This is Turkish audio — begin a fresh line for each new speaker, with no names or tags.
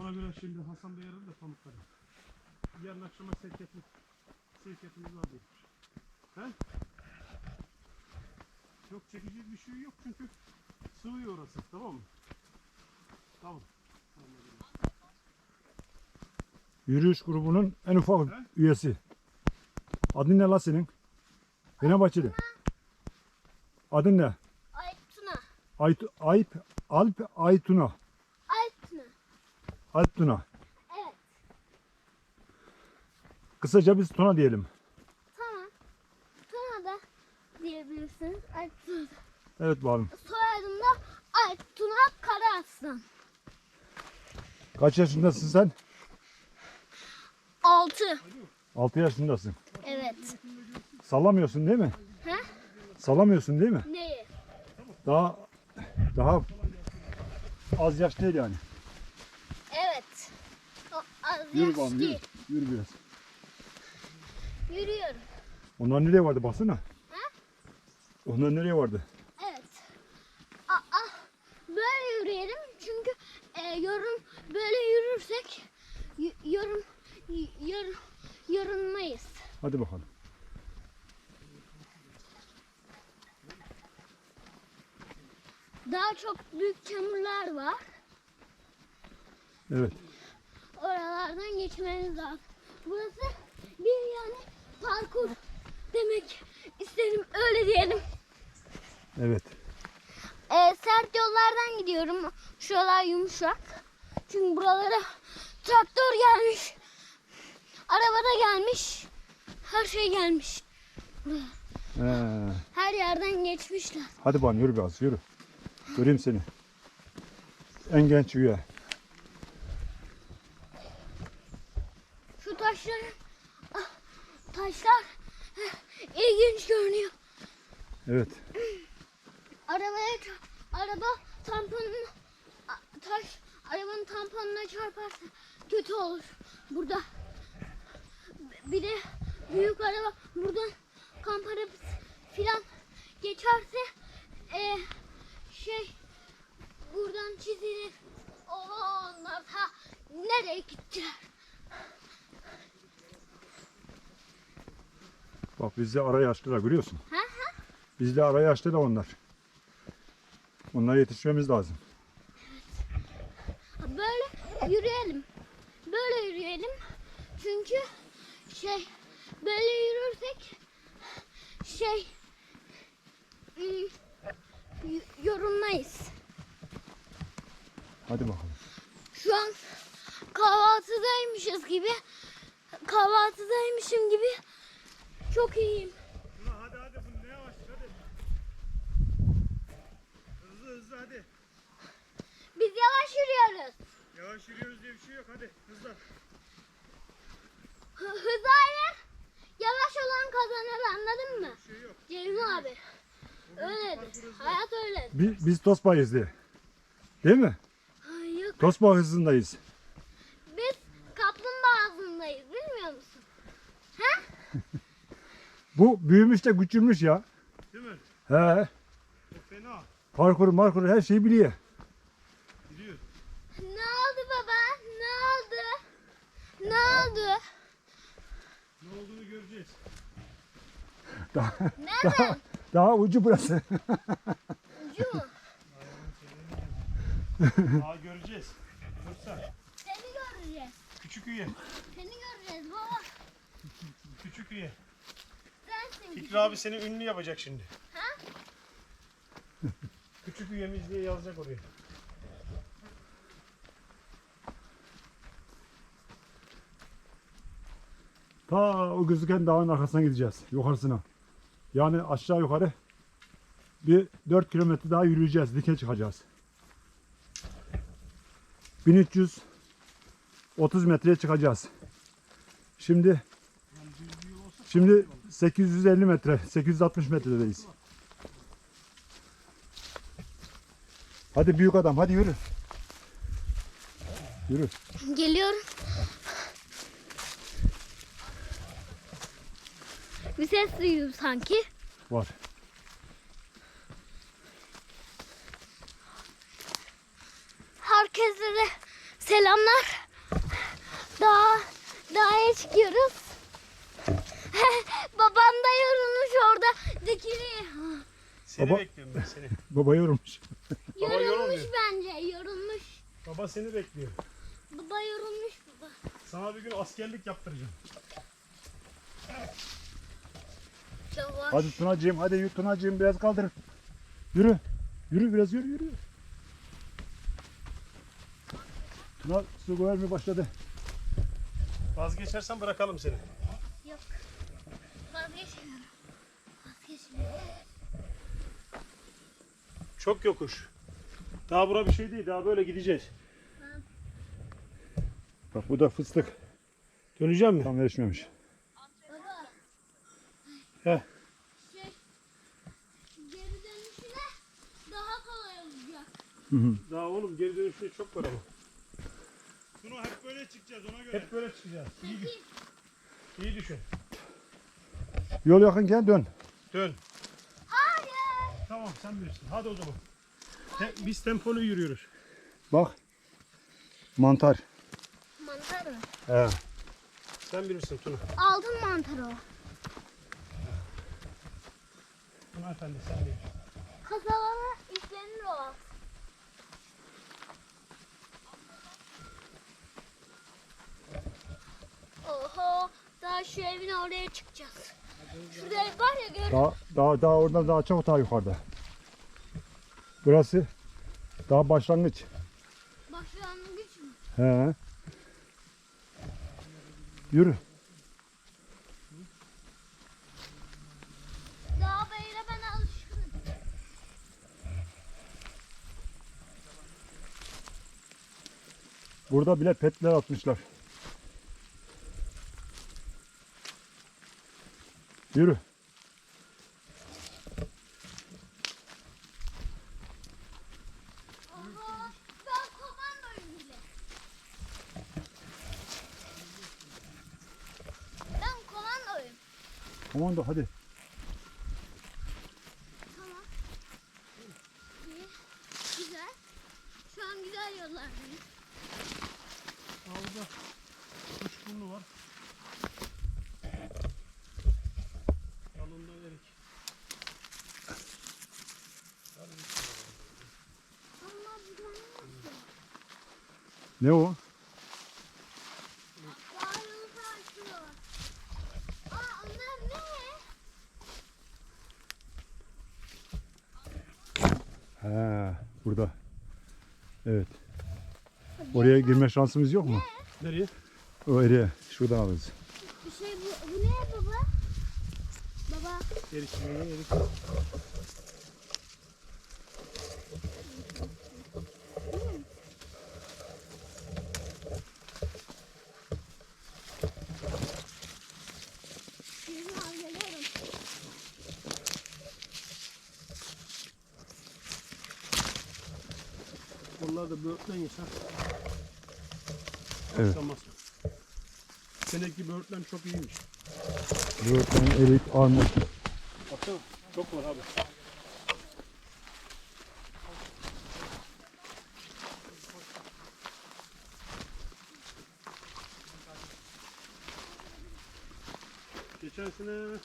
Ona göre şimdi Hasan Bey aradı da pamukları. Yarın akşama sevkiyatımız, sevkiyatımız var diye. He? Yok çekici bir şey yok çünkü sığıyor orası tamam mı? Tamam.
Yürüyüş grubunun en ufak
He?
üyesi. Adın ne la senin? Fenerbahçeli. Adın ne?
Aytuna.
Ayt, Ayp, Alp. Aytuna. Alptuna.
Evet.
Kısaca biz Tuna diyelim.
Tamam. Tuna da diyebilirsiniz. Aytuna.
Evet bakalım.
Soyadım da Aytuna Karaaslan.
Kaç yaşındasın sen?
6.
6 yaşındasın.
Evet.
Sallamıyorsun değil mi?
He?
Sallamıyorsun değil mi?
Neyi?
Daha daha az yaş değil yani. Yürü bakalım yürü. Yürü biraz.
Yürüyorum.
Onlar nereye vardı baksana.
Ha?
Onlar nereye vardı?
Evet. Aa, böyle yürüyelim çünkü e, yorum böyle yürürsek yorum y- yor, yorulmayız.
Hadi bakalım.
Daha çok büyük çamurlar var.
Evet.
Oralardan geçmeniz lazım. Burası bir yani parkur demek isterim öyle diyelim.
Evet.
Ee, sert yollardan gidiyorum. Şuralar yumuşak. Çünkü buralara traktör gelmiş. Araba da gelmiş. Her şey gelmiş.
Ee,
Her yerden geçmişler.
hadi bakalım yürü biraz yürü. Göreyim seni. En genç üye. Evet.
Arabaya araba tamponuna a- taş arabanın tamponuna çarparsa kötü olur. Burada bir de büyük araba buradan kamp arabası filan geçerse e, şey buradan çizilir. Onlar ta nereye gittiler?
Bak bizde ara yaşlılar görüyorsun.
Ha ha.
Bizde ara yaşlı da onlar. Onlara yetişmemiz lazım.
Böyle yürüyelim. Böyle yürüyelim. Çünkü şey böyle yürürsek şey yorulmayız.
Hadi bakalım.
Şu an kahvaltıdaymışız gibi kahvaltıdaymışım gibi çok iyiyim.
hadi hadi bu ne yavaş hadi. Hızlı hızlı hadi.
Biz yavaş yürüyoruz.
Yavaş yürüyoruz diye bir şey yok hadi hızlı.
Hı- Hız hayır. Yavaş olan kazanır anladın mı?
Bir şey yok.
Abi. Öyledir. Hayat öyle.
Biz, biz Tosbağ'ız diye. Değil mi?
Ay yok.
Tosbağ hızındayız.
Biz kaplumbağa ağzındayız bilmiyor musun? Ha?
Bu büyümüş de küçülmüş ya.
Değil mi?
He.
O fena.
Parkur markur her şeyi biliyor.
Gidiyor.
Ne oldu baba? Ne oldu? Ne oldu?
Ne olduğunu göreceğiz.
Daha,
Nereden?
daha ucu burası.
Ucu mu?
Aa göreceğiz. Dursa.
Seni göreceğiz.
Küçük üye.
Seni göreceğiz baba.
Küçük üye.
Sensin.
Fikri abi seni ünlü yapacak şimdi.
Ha?
Küçük üyemiz diye yazacak oraya.
Ta o gözüken dağın arkasına gideceğiz. Yukarısına. Yani aşağı yukarı bir 4 kilometre daha yürüyeceğiz. Dike çıkacağız. 1330 metreye çıkacağız. Şimdi şimdi 850 metre, 860 metredeyiz. Hadi büyük adam, hadi yürü. Yürü.
Geliyorum. Bir ses duyuyorum sanki.
Var.
Herkese de Selamlar. Daha dağa çıkıyoruz. Babam da yorulmuş orada dikiliyor.
Seni
Baba-
bekliyorum ben seni.
Baba yorulmuş.
Baba
Yorulmuş
yorulmuyor.
bence, yorulmuş.
Baba seni bekliyor.
Baba yorulmuş baba.
Sana bir gün askerlik yaptıracağım.
Yavaş.
Hadi Tunacığım hadi yürü Tunacığım biraz kaldır. Yürü. Yürü biraz yürü yürü. Tuna su koyar başladı?
Vazgeçersen bırakalım seni.
Yok. Vazgeçmiyorum. Vazgeçmiyorum.
Çok yokuş. Daha bura bir şey değil. Daha böyle gideceğiz.
Bak bu da fıstık.
Döneceğim mi?
Tam erişmemiş.
Baba.
He.
Şey, geri dönüşüne daha kolay olacak.
Daha oğlum geri dönüşte çok var ama. Bunu hep böyle çıkacağız ona göre. Hep böyle çıkacağız. İyi,
Peki.
iyi düşün.
Yol yakınken dön.
Dön.
Hayır.
Tamam sen bilirsin. Hadi o zaman. Te- biz tempolu yürüyoruz.
Bak. Mantar.
Mantar mı?
He.
Sen bilirsin Tuna.
Aldın mantarı o.
Tuna efendi sen bilirsin.
Kasalara yüklenir o. Oho, daha şu evin oraya çıkacağız. Şurada ev var ya gör.
Daha, daha, daha oradan daha çok daha yukarıda. Burası daha başlangıç.
Başlangıç mı?
He. Yürü.
Daha böyle ben alışkınım.
Burada bile petler atmışlar. Yürü.
Oho, ben komandoyum bile. Ben komandoyum.
Komando hadi.
Tamam. İyi. Güzel. Şu an güzel yollardayız.
Orada kuşburnu var. Yanında erik.
Ne o?
Daha yolu taşıyor. Aa onlar ne?
He, burada. Evet. Oraya girme şansımız yok mu?
Nereye?
O eriye. Şuradan alırız.
Bir şey bu, bu ne baba? Baba
Erik. Erik.
şimdi hallederim.
Onlar da böğürtlen yaşar.
Evet.
Seneki böğürtlen çok iyiymiş.
Böğürtlen, erik, armut.
Baksana çok var abi. Geçen sene